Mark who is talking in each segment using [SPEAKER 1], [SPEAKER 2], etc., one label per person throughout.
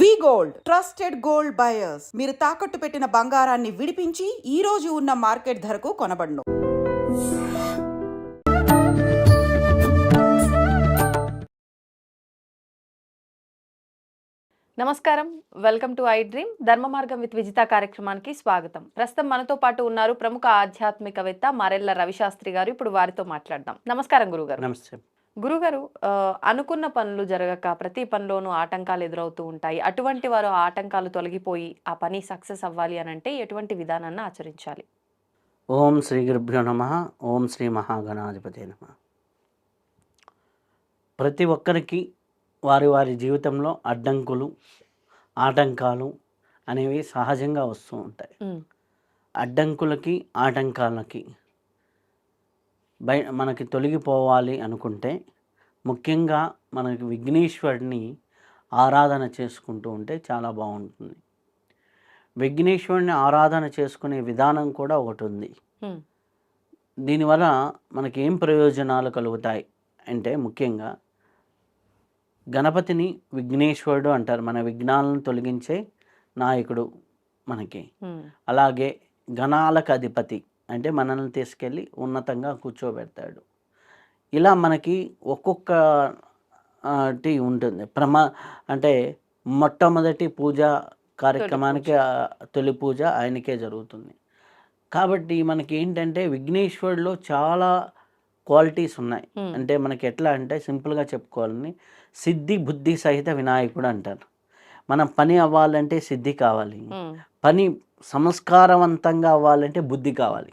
[SPEAKER 1] V gold trusted gold buyers. మీరు తాకట్టు పెట్టిన బంగారాన్ని విడిపించి ఈ రోజు ఉన్న మార్కెట్ ధరకు కొనబడును.
[SPEAKER 2] నమస్కారం. Welcome to I dream. ధర్మ మార్గం విత్ విజిత కార్యక్రమానికి స్వాగతం. ప్రస్తుతం మనతో పాటు ఉన్నారు ప్రముఖ ఆధ్యాత్మికవేత్త మరెల్ల రవిశాస్త్రి గారు. ఇప్పుడు వారితో మాట్లాడదాం. నమస్కారం గురుగారు.
[SPEAKER 3] నమస్తే.
[SPEAKER 2] గురుగారు అనుకున్న పనులు జరగక ప్రతి పనిలోనూ ఆటంకాలు ఎదురవుతూ ఉంటాయి. అటువంటి వారు ఆటంకాలు తొలగిపోయి ఆ పని సక్సెస్ అవ్వాలి అని అంటే ఎటువంటి విధానాన్ని ఆచరించాలి?
[SPEAKER 3] ఓం శ్రీ గురుభ్యో నమ. ఓం శ్రీ మహాగణాధిపతి నమ. ప్రతి ఒక్కరికి వారి వారి జీవితంలో అడ్డంకులు ఆటంకాలు అనేవి సహజంగా వస్తూ ఉంటాయి. అడ్డంకులకి ఆటంకాలకి బయ మనకి తొలగిపోవాలి అనుకుంటే ముఖ్యంగా మనకి విఘ్నేశ్వరుడిని ఆరాధన చేసుకుంటూ ఉంటే చాలా బాగుంటుంది. విఘ్నేశ్వరుని ఆరాధన చేసుకునే విధానం కూడా ఒకటి ఉంది దీనివల్ల మనకి ఏం ప్రయోజనాలు కలుగుతాయి అంటే ముఖ్యంగా గణపతిని విఘ్నేశ్వరుడు అంటారు. మన విఘ్నాలను తొలగించే నాయకుడు మనకి. అలాగే గణాలకు అధిపతి అంటే మనల్ని తీసుకెళ్ళి ఉన్నతంగా కూర్చోబెడతాడు. ఇలా మనకి ఒక్కొక్క టి ఉంటుంది. ప్రమా అంటే మొట్టమొదటి పూజ కార్యక్రమానికి తొలి పూజ ఆయనకే జరుగుతుంది. కాబట్టి మనకి ఏంటంటే విఘ్నేశ్వరులో చాలా క్వాలిటీస్ ఉన్నాయి. అంటే మనకి ఎట్లా అంటే సింపుల్గా చెప్పుకోవాలని సిద్ధి బుద్ధి సహిత వినాయకుడు అంటారు. మనం పని అవ్వాలంటే సిద్ధి కావాలి. పని సంస్కారవంతంగా అవ్వాలంటే బుద్ధి కావాలి.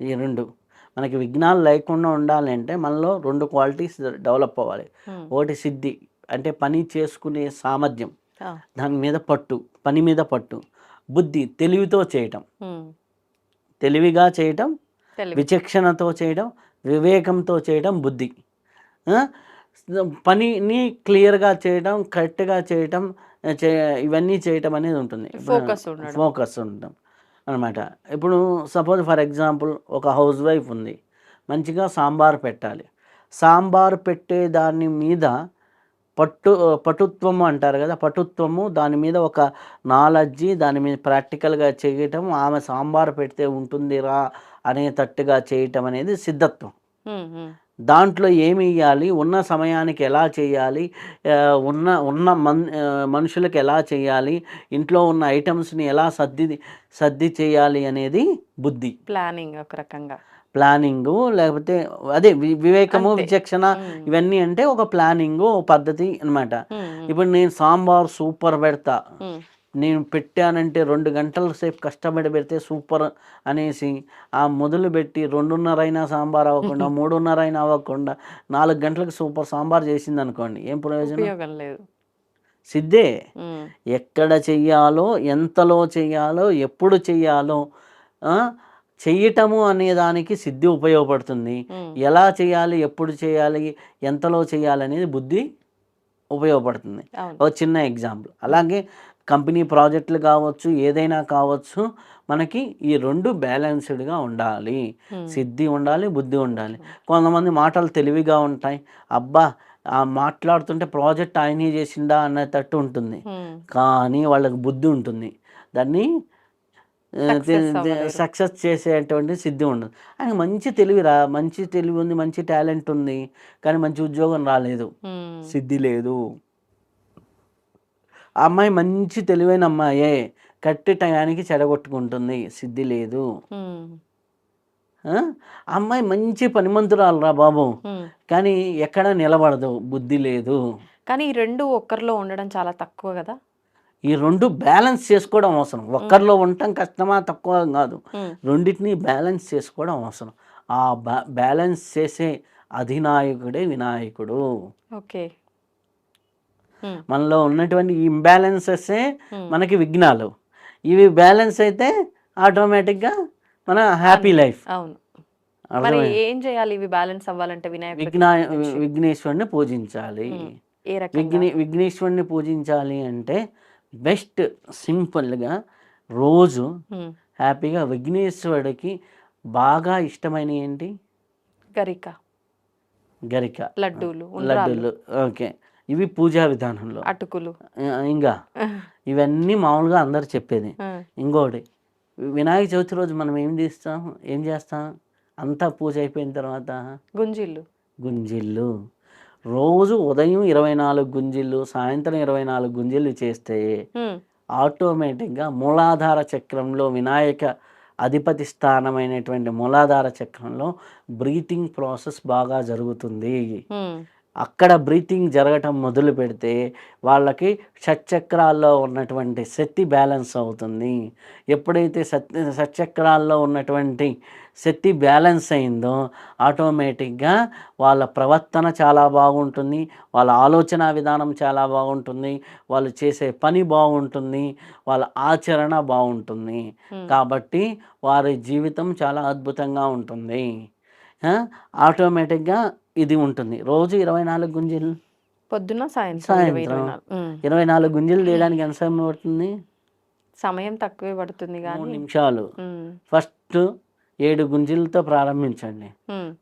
[SPEAKER 3] ఈ రెండు మనకి విఘ్నాలు లేకుండా ఉండాలంటే మనలో రెండు క్వాలిటీస్ డెవలప్ అవ్వాలి. ఒకటి సిద్ధి అంటే పని చేసుకునే సామర్థ్యం. దాని మీద పట్టు పని మీద పట్టు బుద్ధి తెలివితో చేయటం. తెలివిగా చేయటం విచక్షణతో చేయడం వివేకంతో చేయడం బుద్ధి? పనిని క్లియర్గా చేయడం కరెక్ట్గా చేయటం చే ఇవన్నీ చేయటం అనేది ఉంటుంది. ఫోకస్ ఉండడం. అనమాట ఇప్పుడు సపోజ్ ఫర్ ఎగ్జాంపుల్ ఒక హౌస్ వైఫ్ ఉంది. మంచిగా సాంబార్ పెట్టాలి. సాంబార్ పెట్టే దాని మీద పట్టు పటుత్వము అంటారు కదా పటుత్వము దాని మీద ఒక నాలెడ్జి దాని మీద ప్రాక్టికల్గా చేయటం ఆమె సాంబార్ పెడితే ఉంటుందిరా అనేటట్టుగా చేయటం అనేది సిద్ధత్వం. దాంట్లో ఏమి ఇవ్వాలి ఉన్న సమయానికి ఎలా చేయాలి? ఉన్న ఉన్న మన్ మనుషులకు ఎలా చేయాలి? ఇంట్లో ఉన్న ఐటమ్స్ని ఎలా సర్ది సర్ది చేయాలి అనేది బుద్ధి.
[SPEAKER 2] ప్లానింగ్ ఒక రకంగా.
[SPEAKER 3] ప్లానింగు లేకపోతే అదే వివేకము. విచక్షణ ఇవన్నీ అంటే ఒక ప్లానింగు పద్ధతి
[SPEAKER 2] ఉమ్,
[SPEAKER 3] ఇప్పుడు నేను సాంబార్ సూపర్ పెడతా. నేను పెట్టానంటే రెండు గంటల సేపు కష్టపడి పెడితే సూపర్ అనేసి ఆ మొదలు పెట్టి రెండున్నర అయినా సాంబార్ అవ్వకుండా మూడున్నర అయినా అవ్వకుండా నాలుగు గంటలకు సూపర్ సాంబార్ చేసింది అనుకోండి ఏం ప్రయోజనం?
[SPEAKER 2] లేదు.
[SPEAKER 3] సిద్ధే? ఎక్కడ చెయ్యాలో ఎంతలో చెయ్యాలో ఎప్పుడు చెయ్యాలో చెయ్యటము అనే దానికి సిద్ధి ఉపయోగపడుతుంది. ఎలా చేయాలి ఎప్పుడు చేయాలి ఎంతలో చేయాలి అనేది బుద్ధి ఉపయోగపడుతుంది. ఒక చిన్న ఎగ్జాంపుల్. అలాగే కంపెనీ ప్రాజెక్టులు కావచ్చు ఏదైనా కావచ్చు మనకి ఈ రెండు బ్యాలెన్స్డ్గా ఉండాలి. సిద్ధి ఉండాలి బుద్ధి ఉండాలి. కొంతమంది మాటలు తెలివిగా ఉంటాయి. అబ్బా ఆ మాట్లాడుతుంటే ప్రాజెక్ట్ ఆయనే చేసిందా అన్నట్టు ఉంటుంది. కానీ వాళ్ళకి బుద్ధి ఉంటుంది. దాన్ని. సక్సెస్ చేసేటువంటి సిద్ధి ఉండదు. ఆయన మంచి తెలివి రా మంచి తెలివి ఉంది మంచి టాలెంట్ ఉంది కానీ మంచి ఉద్యోగం రాలేదు. సిద్ధి లేదు. ఆ అమ్మాయి మంచి తెలివైన అమ్మాయే. కట్టి టయానికి చెడగొట్టుకుంటుంది. సిద్ధి లేదు. అమ్మాయి మంచి పనిమంతురాలు రా బాబు. కానీ ఎక్కడ నిలబడదు. బుద్ధి లేదు.
[SPEAKER 2] కానీ ఈ రెండు ఒక్కరిలో ఉండడం చాలా తక్కువ కదా?
[SPEAKER 3] ఈ రెండు బ్యాలెన్స్ చేసుకోవడం అవసరం. ఒక్కరిలో ఉండటం కష్టమా? తక్కువ కాదు. రెండింటిని బ్యాలెన్స్ చేసుకోవడం అవసరం. ఆ బ్యా బ్యాలెన్స్ చేసే అధినాయకుడే వినాయకుడు.
[SPEAKER 2] ఓకే.
[SPEAKER 3] మనలో ఉన్నటువంటి ఇంబ్యాలెన్సెసే మనకి విఘ్నాలు. ఇవి బ్యాలెన్స్ అయితే ఆటోమేటిక్గా మన హ్యాపీ లైఫ్
[SPEAKER 2] అవును. మరి ఏం చేయాలి? ఇవి బ్యాలెన్స్ అవ్వాలంటే వినాయకుడికి
[SPEAKER 3] విఘ్నా? విఘ్నేశ్వరుని పూజించాలి. విఘ్నే విఘ్నేశ్వరుని పూజించాలి అంటే బెస్ట్ సింపుల్గా రోజు హ్యాపీగా విఘ్నేశ్వరుడికి బాగా ఇష్టమైన ఏంటి?
[SPEAKER 2] గరిక.
[SPEAKER 3] గరిక.
[SPEAKER 2] లడ్డూలు
[SPEAKER 3] లడ్డూలు. ఓకే. ఇవి పూజా విధానంలో.
[SPEAKER 2] అటుకులు.
[SPEAKER 3] ఇంకా ఇవన్నీ మామూలుగా అందరు చెప్పేది. ఇంకోటి వినాయక చవితి రోజు మనం ఏం చేస్తాం? ఏం చేస్తాం? అంతా పూజ అయిపోయిన తర్వాత
[SPEAKER 2] గుంజిళ్ళు
[SPEAKER 3] గుంజిళ్ళు రోజు ఉదయం ఇరవై నాలుగు గుంజిళ్ళు సాయంత్రం ఇరవై నాలుగు గుంజిళ్ళు చేస్తే ఆటోమేటిక్గా మూలాధార చక్రంలో వినాయక అధిపతి స్థానమైనటువంటి మూలాధార చక్రంలో బ్రీతింగ్ ప్రాసెస్ బాగా జరుగుతుంది. అక్కడ బ్రీతింగ్ జరగటం మొదలు పెడితే వాళ్ళకి షట్చక్రాల్లో ఉన్నటువంటి శక్తి బ్యాలెన్స్ అవుతుంది. ఎప్పుడైతే సత్ షట్చక్రాల్లో ఉన్నటువంటి శక్తి బ్యాలెన్స్ అయిందో ఆటోమేటిక్గా వాళ్ళ ప్రవర్తన చాలా బాగుంటుంది వాళ్ళ ఆలోచన విధానం చాలా బాగుంటుంది వాళ్ళు చేసే పని బాగుంటుంది వాళ్ళ ఆచరణ బాగుంటుంది. కాబట్టి వారి జీవితం చాలా అద్భుతంగా ఉంటుంది. ఆటోమేటిక్గా ఇది ఉంటుంది రోజు ఇరవై నాలుగు గుంజీలు
[SPEAKER 2] పొద్దున సాయంత్రం ఇరవై. నాలుగు. ఉమ్.
[SPEAKER 3] ఇరవై నాలుగు గుంజీలు తీయడానికి ఎంత సమయం పడుతుంది
[SPEAKER 2] సమయం తక్కువే పడుతుంది కానీ
[SPEAKER 3] నిమిషాలు ఫస్ట్ ఏడు గుంజీలతో ప్రారంభించండి.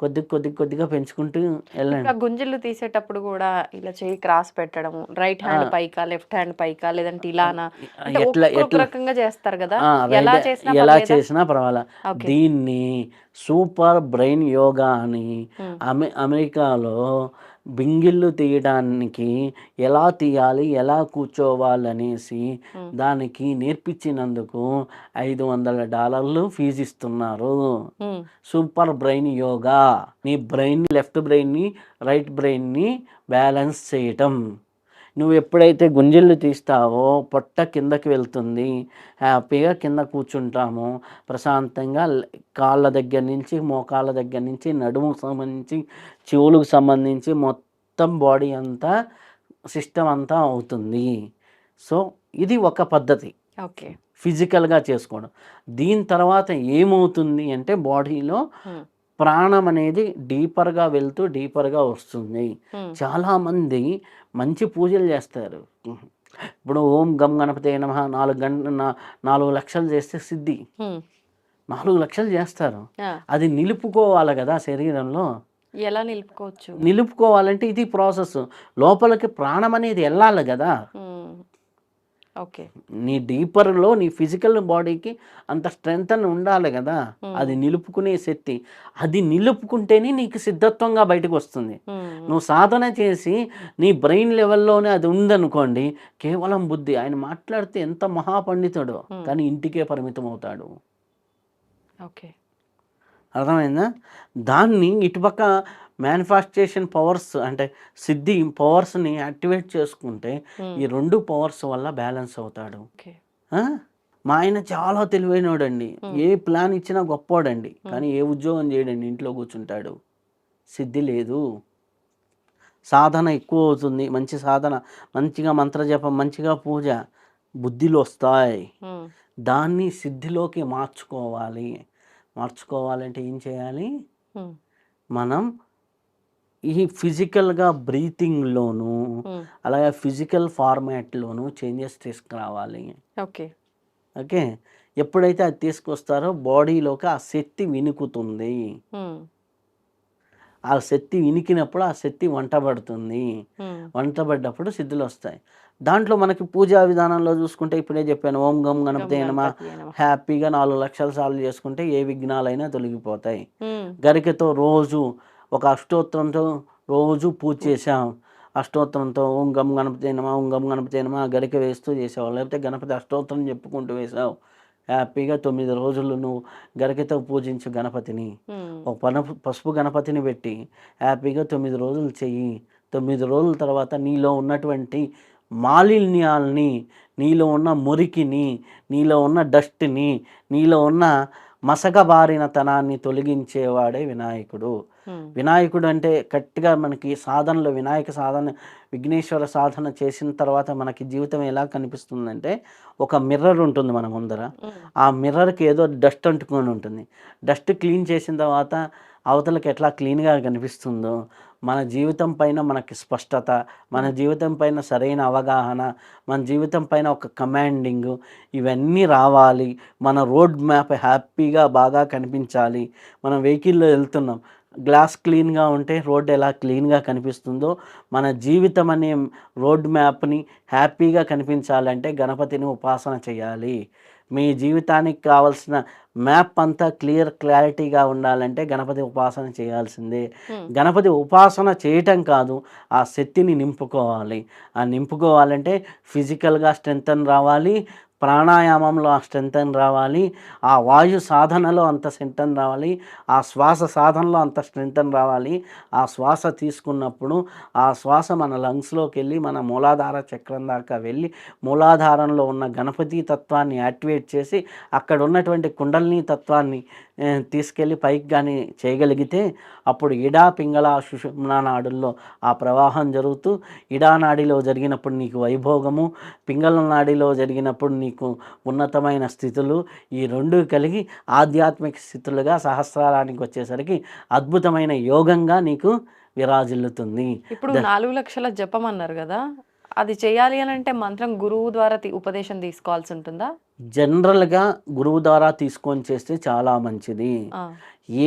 [SPEAKER 3] కొద్ది కొద్ది కొద్దిగా పెంచుకుంటూ వెళ్ళండి.
[SPEAKER 2] గుంజిళ్ళు తీసేటప్పుడు కూడా ఇలా చేయి క్రాస్ పెట్టడము రైట్ హ్యాండ్. పైకా లెఫ్ట్ హ్యాండ్ పైకా లేదంటే ఇలానా?
[SPEAKER 3] ఎట్లా ఎట్లా?
[SPEAKER 2] రకంగా చేస్తారు కదా. ఎలా చేసినా
[SPEAKER 3] ఎలా? చేసినా పర్వాలా. దీన్ని సూపర్ బ్రెయిన్ యోగా అని అమెరికాలో బింగిళ్ళు తీయడానికి ఎలా తీయాలి ఎలా కూర్చోవాలనేసి. దానికి నేర్పించినందుకు ఐదు వందల డాలర్లు ఫీజు ఇస్తున్నారు సూపర్ బ్రెయిన్ యోగా. నీ బ్రెయిన్ లెఫ్ట్ బ్రెయిన్ని రైట్ బ్రెయిన్ని బ్యాలెన్స్ చేయటం. నువ్వు ఎప్పుడైతే గుంజిళ్ళు తీస్తావో పొట్ట కిందకి వెళ్తుంది. హ్యాపీగా కింద కూర్చుంటాము. ప్రశాంతంగా కాళ్ళ దగ్గర నుంచి మోకాళ్ళ దగ్గర నుంచి నడుముకు సంబంధించి చెవులకు సంబంధించి మొత్తం బాడీ అంతా సిస్టమ్ అంతా అవుతుంది. సో ఇది ఒక పద్ధతి.
[SPEAKER 2] ఓకే.
[SPEAKER 3] ఫిజికల్గా చేసుకోవడం. దీని తర్వాత ఏమవుతుంది అంటే బాడీలో ప్రాణం అనేది డీపర్గా వెళ్తూ డీపర్గా వస్తుంది. చాలామంది మంచి పూజలు చేస్తారు. ఇప్పుడు ఓం గం గణపతి నమ నాలుగు గంట నాలుగు లక్షలు చేస్తే సిద్ధి. నాలుగు లక్షలు చేస్తారు. అది నిలుపుకోవాలి కదా శరీరంలో.
[SPEAKER 2] ఎలా నిలుపుకోవచ్చు?
[SPEAKER 3] నిలుపుకోవాలంటే ఇది ప్రాసెస్. లోపలికి ప్రాణం అనేది వెళ్ళాలి కదా.
[SPEAKER 2] ఓకే.
[SPEAKER 3] నీ డీపర్లో నీ ఫిజికల్ బాడీకి అంత స్ట్రెంగ్త్ అని ఉండాలి కదా. అది నిలుపుకునే శక్తి. అది నిలుపుకుంటేనే నీకు సిద్ధత్వంగా బయటకు వస్తుంది. నువ్వు సాధన చేసి నీ బ్రెయిన్ లెవెల్లోనే అది ఉందనుకోండి కేవలం బుద్ధి. ఆయన మాట్లాడితే ఎంత మహాపండితుడు. కానీ ఇంటికే పరిమితం అవుతాడు
[SPEAKER 2] ఓకే.
[SPEAKER 3] అర్థమైందా? దాన్ని ఇటుపక్క మేనిఫెస్టేషన్ పవర్స్ అంటే సిద్ధి పవర్స్ని యాక్టివేట్ చేసుకుంటే ఈ రెండు పవర్స్ వల్ల బ్యాలెన్స్ అవుతాడు? మా ఆయన చాలా తెలివైనోడండి.
[SPEAKER 2] Hmm.
[SPEAKER 3] ఏ ప్లాన్ ఇచ్చినా గొప్పోడండి.
[SPEAKER 2] Hmm.
[SPEAKER 3] కానీ ఏ ఉద్యోగం చేయడండి ఇంట్లో కూర్చుంటాడు. సిద్ధి లేదు. సాధన ఎక్కువ అవుతుంది. మంచి సాధన మంచిగా మంత్రజపం మంచిగా పూజ బుద్ధిలో వస్తాయి దాన్ని సిద్ధిలోకి మార్చుకోవాలి. మార్చుకోవాలంటే ఏం చేయాలి? మనం ఈ ఫిజికల్గా బ్రీతింగ్లోను అలాగే ఫిజికల్ ఫార్మాట్లోను చేంజెస్ తీసుకురావాలి.
[SPEAKER 2] ఓకే.
[SPEAKER 3] ఓకే? ఎప్పుడైతే అది తీసుకొస్తారో బాడీలోకి ఆ శక్తి వినుకుతుంది. ఆ శక్తి వినికినప్పుడు ఆ శక్తి వంటబడుతుంది. వంటబడ్డప్పుడు సిద్ధులు వస్తాయి దాంట్లో మనకి పూజా విధానంలో చూసుకుంటే ఇప్పుడే చెప్పాను ఓం గం గణపతి నమ. హ్యాపీగా నాలుగు లక్షల సార్లు చేసుకుంటే ఏ విఘ్నాలైనా తొలగిపోతాయి. గరికతో రోజు ఒక అష్టోత్తరంతో రోజు పూజ చేసాం అష్టోత్తరంతో ఓం గం గణపతి నమ ఓం గం గణపతి నమ గరిక వేస్తూ చేసావు లేకపోతే గణపతి అష్టోత్తరం చెప్పుకుంటూ వేసావు హ్యాపీగా తొమ్మిది రోజులు నువ్వు గరికతో పూజించు గణపతిని. ఒక పన పసుపు గణపతిని పెట్టి హ్యాపీగా తొమ్మిది రోజులు చెయ్యి. తొమ్మిది రోజుల తర్వాత నీలో ఉన్నటువంటి మాలిన్యాల్ని నీలో ఉన్న మురికిని నీలో ఉన్న డస్ట్ని నీలో ఉన్న మసకబారిన తనాన్ని తొలగించేవాడే వినాయకుడు. వినాయకుడు అంటే గట్టిగా మనకి సాధనలో వినాయక సాధన విఘ్నేశ్వర సాధన చేసిన తర్వాత మనకి జీవితం ఎలా కనిపిస్తుందంటే ఒక మిర్రర్ ఉంటుంది మన ముందర. ఆ మిర్రర్కి ఏదో డస్ట్ అంటుకొని ఉంటుంది. డస్ట్ క్లీన్ చేసిన తర్వాత అవతలకి ఎట్లా క్లీన్గా కనిపిస్తుందో మన జీవితం పైన మనకి స్పష్టత మన జీవితం పైన సరైన అవగాహన మన జీవితం పైన ఒక కమాండింగ్ ఇవన్నీ రావాలి. మన రోడ్ మ్యాప్ హ్యాపీగా బాగా కనిపించాలి. మనం వెహికల్లో వెళ్తున్నాం. గ్లాస్ క్లీన్గా ఉంటే రోడ్డు ఎలా క్లీన్గా కనిపిస్తుందో మన జీవితం అనే రోడ్ మ్యాప్ని హ్యాపీగా కనిపించాలంటే గణపతిని ఉపాసన చేయాలి. మీ జీవితానికి కావాల్సిన మ్యాప్ అంతా క్లియర్ క్లారిటీగా ఉండాలంటే గణపతి ఉపాసన చేయాల్సిందే. గణపతి ఉపాసన చేయటం కాదు ఆ శక్తిని నింపుకోవాలి. ఆ నింపుకోవాలంటే ఫిజికల్గా స్ట్రెంగ్త్ రావాలి ప్రాణాయామంలో ఆ స్ట్రెంగ్త్ రావాలి ఆ వాయు సాధనలో అంత స్ట్రెంగ్త్ రావాలి ఆ శ్వాస సాధనలో అంత స్ట్రెంగ్త్ రావాలి. ఆ శ్వాస తీసుకున్నప్పుడు ఆ శ్వాస మన లంగ్స్లోకి వెళ్ళి మన మూలాధార చక్రం దాకా వెళ్ళి మూలాధారంలో ఉన్న గణపతి తత్వాన్ని యాక్టివేట్ చేసి అక్కడ ఉన్నటువంటి కుండలిని తత్వాన్ని తీసుకెళ్ళి పైకి కానీ చేయగలిగితే అప్పుడు ఇడా పింగళ సుషుమ్నా నాడుల్లో ఆ ప్రవాహం జరుగుతూ ఇడా నాడిలో జరిగినప్పుడు నీకు వైభోగము పింగళ నాడిలో జరిగినప్పుడు నీకు ఉన్నతమైన స్థితులు ఈ రెండు కలిగి ఆధ్యాత్మిక స్థితులుగా సహస్రారానికి వచ్చేసరికి అద్భుతమైన యోగంగా నీకు విరాజిల్లుతుంది.
[SPEAKER 2] ఇప్పుడు నాలుగు లక్షల జపం అన్నారు కదా అది చేయాలి అని అంటే మంత్రం గురువు ద్వారా ఉపదేశం తీసుకోవాల్సి ఉంటుందా?
[SPEAKER 3] జనరల్గా గురువు ద్వారా తీసుకొని చేస్తే చాలా మంచిది.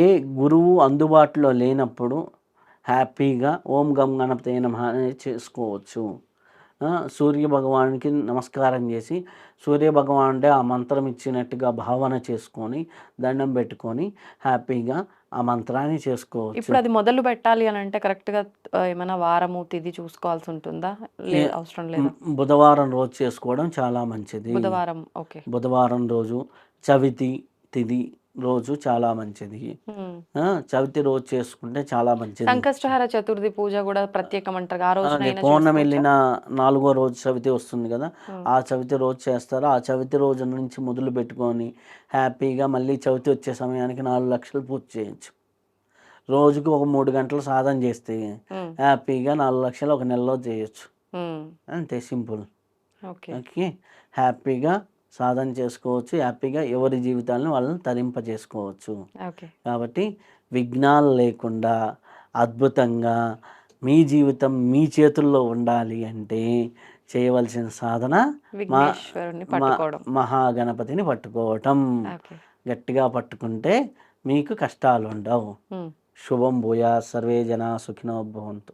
[SPEAKER 3] ఏ గురువు అందుబాటులో లేనప్పుడు హ్యాపీగా ఓం గం గణపతి నమః చేసుకోవచ్చు. సూర్య భగవానికి నమస్కారం చేసి సూర్య భగవానుడే ఆ మంత్రం ఇచ్చినట్టుగా భావన చేసుకొని దండం పెట్టుకొని హ్యాపీగా ఆ మంత్రాన్ని చేసుకోవచ్చు.
[SPEAKER 2] ఇప్పుడు అది మొదలు పెట్టాలి అని అంటే కరెక్ట్గా ఆ, ఏమైనా వారము తిది చూసుకోవాల్సి ఉంటుందా? అవసరం లేదా?
[SPEAKER 3] బుధవారం రోజు చేసుకోవడం చాలా మంచిది.
[SPEAKER 2] బుధవారం ఓకే.
[SPEAKER 3] బుధవారం రోజు చవితి తిది రోజు చాలా మంచిది. చవితి రోజు చేసుకుంటే చాలా మంచిది.
[SPEAKER 2] సంకష్టహార చతుర్థి పూజ కూడా ప్రత్యేకం అంటారు ఆ
[SPEAKER 3] అదే పౌర్ణమి వెళ్ళిన నాలుగో రోజు చవితి వస్తుంది కదా ఆ చవితి రోజు చేస్తారు. ఆ చవితి రోజు నుంచి మొదలు పెట్టుకొని హ్యాపీగా మళ్ళీ చవితి వచ్చే సమయానికి నాలుగు లక్షలు పూర్తి చేయొచ్చు. రోజుకు ఒక మూడు గంటలు సాధన చేస్తే హ్యాపీగా నాలుగు లక్షలు ఒక నెలలో చేయొచ్చు. అంతే సింపుల్.
[SPEAKER 2] ఓకే?
[SPEAKER 3] హ్యాపీగా సాధన చేసుకోవచ్చు హ్యాపీగా ఎవరి జీవితాలను వాళ్ళని తరింపజేసుకోవచ్చు.
[SPEAKER 2] ఓకే.
[SPEAKER 3] కాబట్టి విఘ్నాలు లేకుండా అద్భుతంగా మీ జీవితం మీ చేతుల్లో ఉండాలి అంటే చేయవలసిన సాధన మహాగణపతిని పట్టుకోవటం.
[SPEAKER 2] ఓకే.
[SPEAKER 3] గట్టిగా పట్టుకుంటే మీకు కష్టాలు ఉండవు. శుభం భూయా సర్వే జన సుఖినో భవంతు.